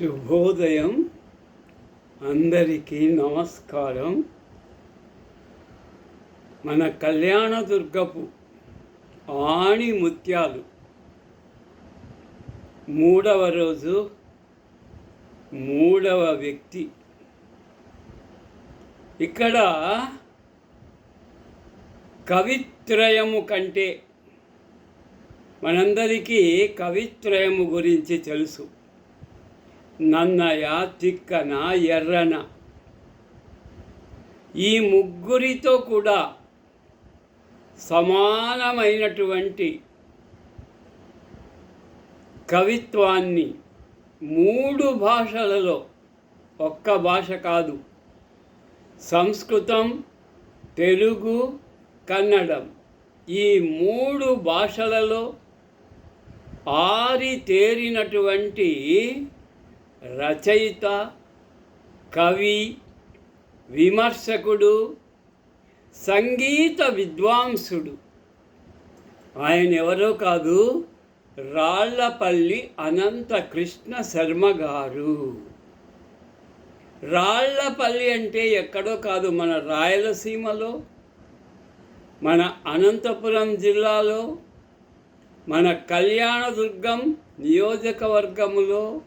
శుభోదయం. అందరికీ నమస్కారం. మన కళ్యాణదుర్గపు ఆణి ముత్యాలు మూడవ రోజు మూడవ వ్యక్తి. ఇక్కడ కవిత్రయము కంటే మనందరికీ కవిత్రయము గురించి తెలుసు. నన్నయ తిక్కన ఎర్రన. ఈ ముగ్గురితో కూడా సమానమైనటువంటి కవిత్వాన్ని మూడు భాషలలో ఒక్క భాష కాదు సంస్కృతం తెలుగు కన్నడం. ఈ మూడు భాషలలో ఆరి తేరినటువంటి రచయిత కవి విమర్శకుడు సంగీత విద్వాంసుడు. ఆయన ఎవరో కాదు రాళ్ళపల్లి అనంత కృష్ణ శర్మ గారు. రాళ్ళపల్లి అంటే ఎక్కడో కాదు మన రాయలసీమలో మన అనంతపురం జిల్లాలో మన కళ్యాణదుర్గం నియోజకవర్గములో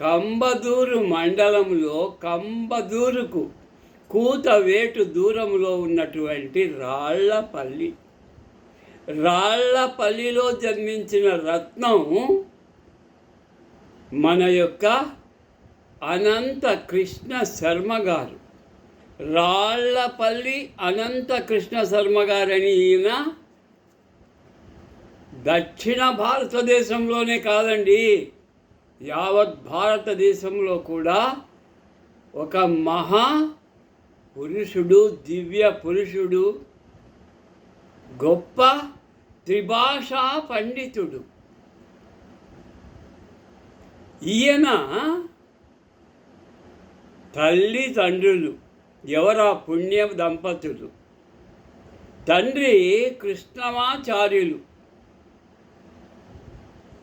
కంబదూరు మండలంలో కంబదూరుకు కూతవేటు దూరంలో ఉన్నటువంటి రాళ్ళపల్లి. రాళ్ళపల్లిలో జన్మించిన రత్నం మన యొక్క అనంత కృష్ణ శర్మ గారు. రాళ్ళపల్లి అనంత కృష్ణ శర్మ గారని ఈయన దక్షిణ భారతదేశంలోనే కాదండి యావత్ భారతదేశంలో కూడా ఒక మహా పురుషుడు దివ్య పురుషుడు గొప్ప త్రిభాషా పండితుడు. ఈయన తల్లి తండ్రులు ఎవరా పుణ్య దంపతులు. తండ్రి కృష్ణమాచార్యులు.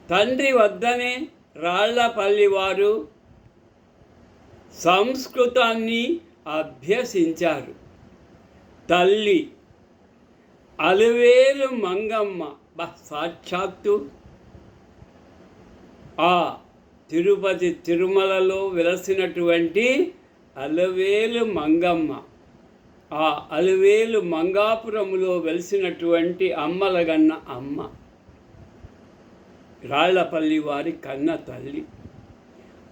తండ్రి వద్దనే రాళ్ళపల్లి వారు సంస్కృతాన్ని అభ్యసించారు. తల్లి అలువేలు మంగమ్మ సాక్షాత్తు ఆ తిరుపతి తిరుమలలో వెలసినటువంటి అలవేలు మంగమ్మ ఆ అలవేలు మంగాపురములో వెలిసినటువంటి అమ్మలగన్న అమ్మ. రాళ్ళపల్లి వారి కన్న తల్లి.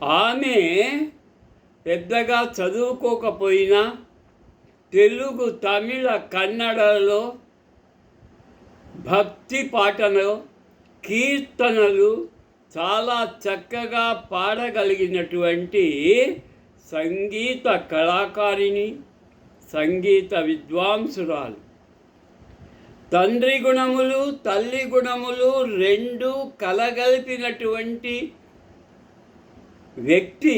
ఆమె పెద్దగా చదువుకోకపోయినా తెలుగు తమిళ కన్నడలో భక్తి పాటలు కీర్తనలు చాలా చక్కగా పాడగలిగినటువంటి సంగీత కళాకారిణి సంగీత విద్వాంసురాలు. తండ్రి గుణములు తల్లి గుణములు రెండు కలగలిపినటువంటి వ్యక్తి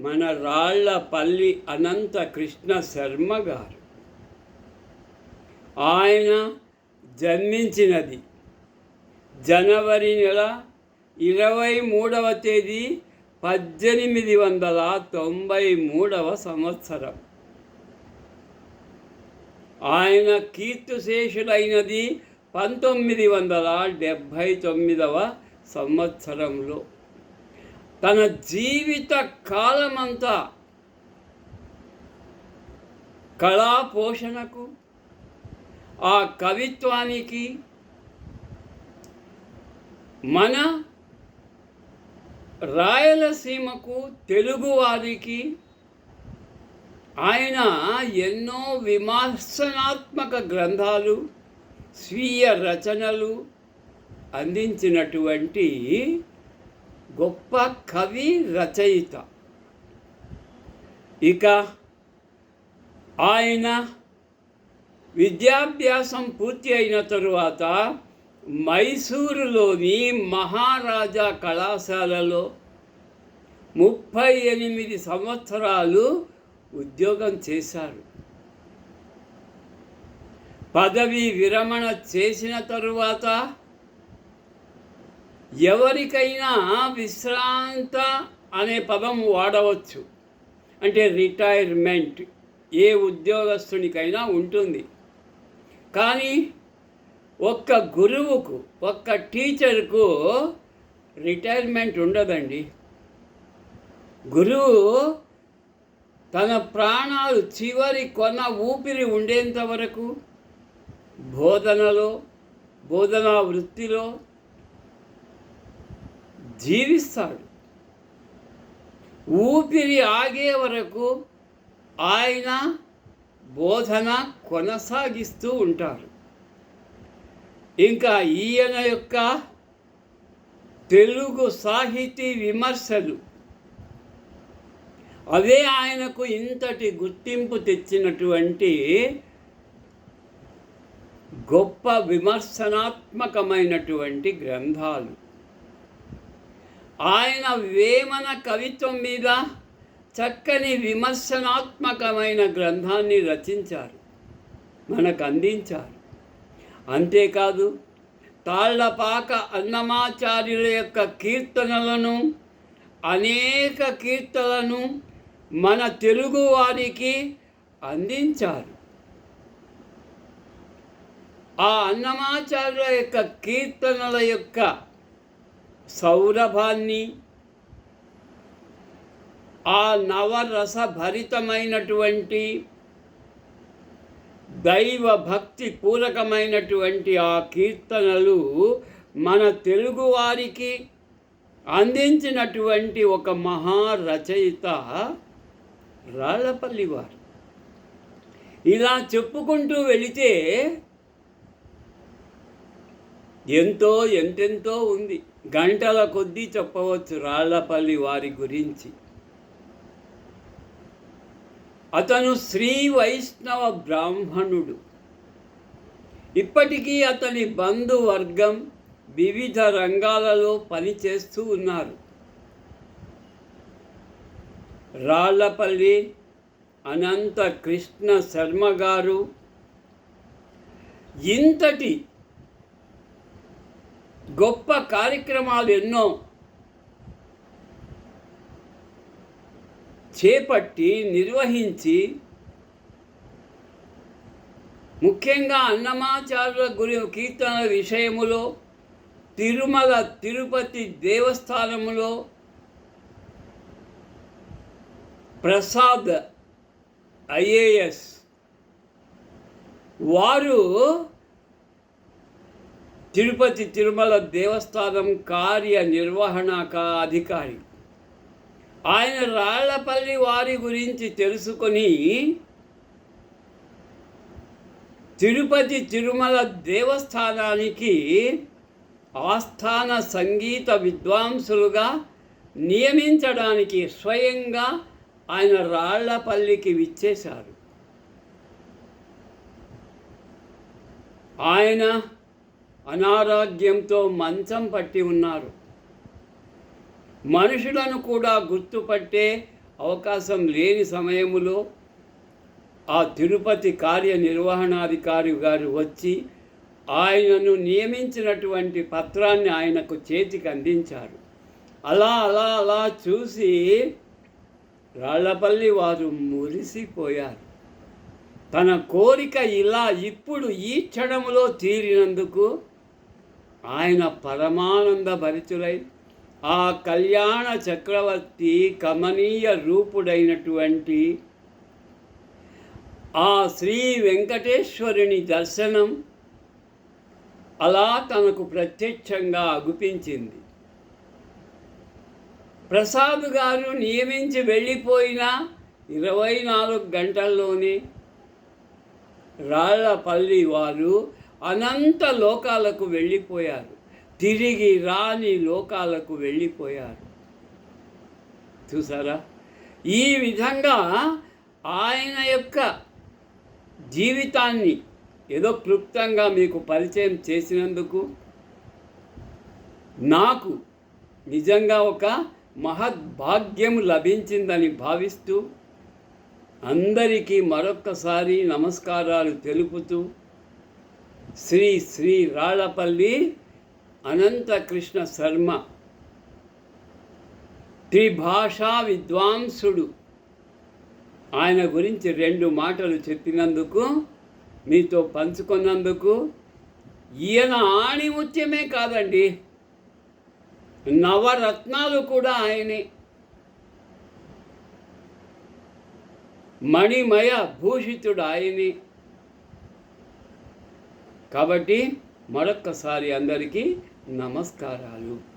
మన రాళ్ళపల్లి అనంత కృష్ణ శర్మ గారు. ఆయన జన్మించినది జనవరి నెల ఇరవై మూడవ తేదీ పద్దెనిమిది వందల తొంభై మూడవ సంవత్సరం. ఆయన కీర్తిశేషులైనది పంతొమ్మిది వందల డెబ్భై తొమ్మిదవ సంవత్సరంలో. తన జీవిత కాలమంతా కళా పోషణకు ఆ కవిత్వానికి మన రాయలసీమకు తెలుగువారికి ఆయన ఎన్నో విమర్శనాత్మక గ్రంథాలు స్వీయ రచనలు అందించినటువంటి గొప్ప కవి రచయిత. ఇక ఆయన విద్యాభ్యాసం పూర్తి అయిన తరువాత మైసూరులోని మహారాజా కళాశాలలో ముప్పై ఎనిమిది సంవత్సరాలు ఉద్యోగం చేశారు. పదవి విరమణ చేసిన తరువాత ఎవరికైనా విశ్రాంత అనే పదం వాడవచ్చు. అంటే రిటైర్మెంట్. ఏ ఉద్యోగస్తునికైనా ఉంటుంది. కానీ ఒక్క గురువుకు ఒక్క టీచర్కు రిటైర్మెంట్ ఉండదండి. గురువు తన ప్రాణాలు చివరి కొన ఊపిరి ఉండేంత వరకు బోధనలో బోధనా వృత్తిలో జీవిస్తాడు. ఊపిరి ఆగే వరకు ఆయన బోధన కొనసాగిస్తూ ఉంటారు. ఇంకా ఈయన యొక్క తెలుగు సాహితీ విమర్శలు అవే ఆయనకు ఇంతటి గుర్తింపు తెచ్చినటువంటి గొప్ప విమర్శనాత్మకమైనటువంటి గ్రంథాలు. ఆయన వేమన కవిత్వం మీద చక్కని విమర్శనాత్మకమైన గ్రంథాన్ని రచించారు. మనకు అందించారు. అంతేకాదు తాళ్ళపాక అన్నమాచార్యుల యొక్క కీర్తనలను అనేక కీర్తనలను మన తెలుగు వారికి అందించారు. ఆ అన్నమాచార్యుల యొక్క కీర్తనల యొక్క సౌరభాన్ని ఆ నవరస భరితమైనటువంటి దైవ భక్తి పూరకమైనటువంటి ఆ కీర్తనలు మన తెలుగువారికి అందించినటువంటి ఒక మహారచయిత రాళ్ళపల్లి వారు. ఇలా చెప్పుకుంటూ వెళితే ఎంతో ఎంతెంతో ఉంది. గంటల కొద్దీ చెప్పవచ్చు రాళ్ళపల్లి వారి గురించి. అతను శ్రీ వైష్ణవ బ్రాహ్మణుడు. ఇప్పటికీ అతని బంధువర్గం వివిధ రంగాలలో పనిచేస్తూ ఉన్నారు. రాళ్ళపల్లి అనంత కృష్ణ శర్మ గారు ఇంతటి గొప్ప కార్యక్రమాలు ఎన్నో చేపట్టి నిర్వహించి ముఖ్యంగా అన్నమాచారుల గురి కీర్తనల విషయములో తిరుమల తిరుపతి దేవస్థానములో ప్రసాద్ ఐఏఎస్. వారు తిరుపతి తిరుమల దేవస్థానం కార్యనిర్వహణక అధికారి. ఆయన రాళ్ళపల్లి వారి గురించి తెలుసుకొని తిరుపతి తిరుమల దేవస్థానానికి ఆస్థాన సంగీత విద్వాంసులుగా నియమించడానికి స్వయంగా ఆయన రాళ్ళపల్లికి విచ్చేశారు. ఆయన అనారోగ్యంతో మంచం పట్టి ఉన్నారు. మనుషులను కూడా గుర్తుపట్టే అవకాశం లేని సమయములో ఆ తిరుపతి కార్యనిర్వహణాధికారి గారు వచ్చి ఆయనను నియమించినటువంటి పత్రాన్ని ఆయనకు చేతికి అందించారు. అలా అలా అలా చూసి రాళ్ళపల్లి వారు మురిసిపోయారు. తన కోరిక ఇలా ఇప్పుడు ఈ క్షణములో తీరినందుకు ఆయన పరమానంద భరితులై ఆ కళ్యాణ చక్రవర్తి కమనీయ రూపుడైనటువంటి ఆ శ్రీ వెంకటేశ్వరుని దర్శనం అలా తనకు ప్రత్యక్షంగా అగుపించింది. ప్రసాద్ గారు నియమించి వెళ్ళిపోయిన ఇరవై నాలుగు గంటల్లోనే రాళ్ళపల్లి వారు అనంత లోకాలకు వెళ్ళిపోయారు. తిరిగి రాని లోకాలకు వెళ్ళిపోయారు. చూసారా? ఈ విధంగా ఆయన యొక్క జీవితాన్ని ఏదో క్లుప్తంగా మీకు పరిచయం చేసినందుకు నాకు నిజంగా ఒక మహద్భాగ్యం లభించిందని భావిస్తూ అందరికీ మరొక్కసారి నమస్కారాలు తెలుపుతూ శ్రీ శ్రీ రాళ్ళపల్లి అనంతకృష్ణ శర్మ త్రిభాషా విద్వాంసుడు. ఆయన గురించి రెండు మాటలు చెప్పినందుకు మీతో పంచుకున్నందుకు ఈయన ఆణిముత్యమే కాదండి. నవరత్నాలు కూడా ఆయనే. మణిమయ భూషితుడు ఆయనే. కాబట్టి మరొక్కసారి అందరికీ నమస్కారాలు.